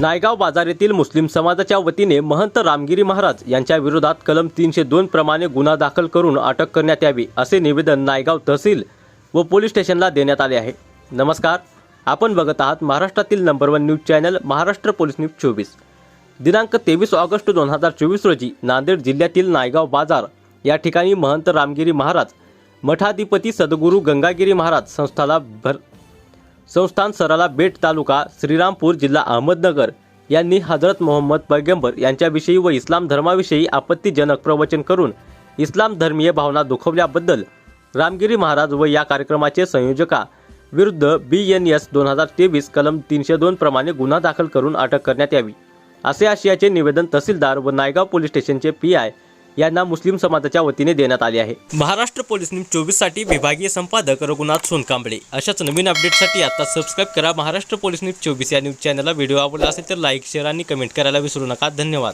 नायगाव बाजार येथील मुस्लिम समाजाच्या वतीने महंत रामगिरी महाराज यांच्या विरोधात कलम तीनशे दोन प्रमाणे गुन्हा दाखल करून अटक करण्यात यावी असे निवेदन नायगाव तहसील व पोलीस स्टेशनला देण्यात आले आहे. नमस्कार. आपण बघत आहात महाराष्ट्रातील number one news channel Maharashtra police news चोवीस. दिनांक तेवीस ऑगस्ट दोन हजार चोवीस रोजी नांदेड जिल्ह्यातील नायगाव बाजार या ठिकाणी महंत रामगिरी महाराज मठाधिपती सद्गुरू गंगागिरी महाराज संस्थाला भर संस्थान सराला बेट तालुका श्रीरामपूर जिल्हा अहमदनगर यांनी हजरत मोहम्मद पैगंबर यांच्याविषयी व इस्लाम धर्माविषयी आपत्तीजनक प्रवचन करून इस्लाम धर्मीय भावना दुखवल्याबद्दल रामगिरी महाराज व या कार्यक्रमाचे संयोजका विरुद्ध बी एन एस दोन हजार तेवीस कलम तीनशे दोन प्रमाणे गुन्हा दाखल करून अटक करण्यात यावी असे आशियाचे निवेदन तहसीलदार व नायगाव पोलीस स्टेशनचे पी आय यांना मुस्लिम समाजाच्या वतीने देण्यात आले आहे. महाराष्ट्र पोलीस न्यूज चोवीससाठी विभागीय संपादक रघुनाथ सोनकांबळे. अशाच नवीन अपडेटसाठी आता सबस्क्राईब करा महाराष्ट्र पोलीस न्यूज चोवीस या न्यूज चॅनलला व्हिडिओ आवडला असेल तर लाईक शेअर आणि कमेंट करायला विसरू नका. धन्यवाद.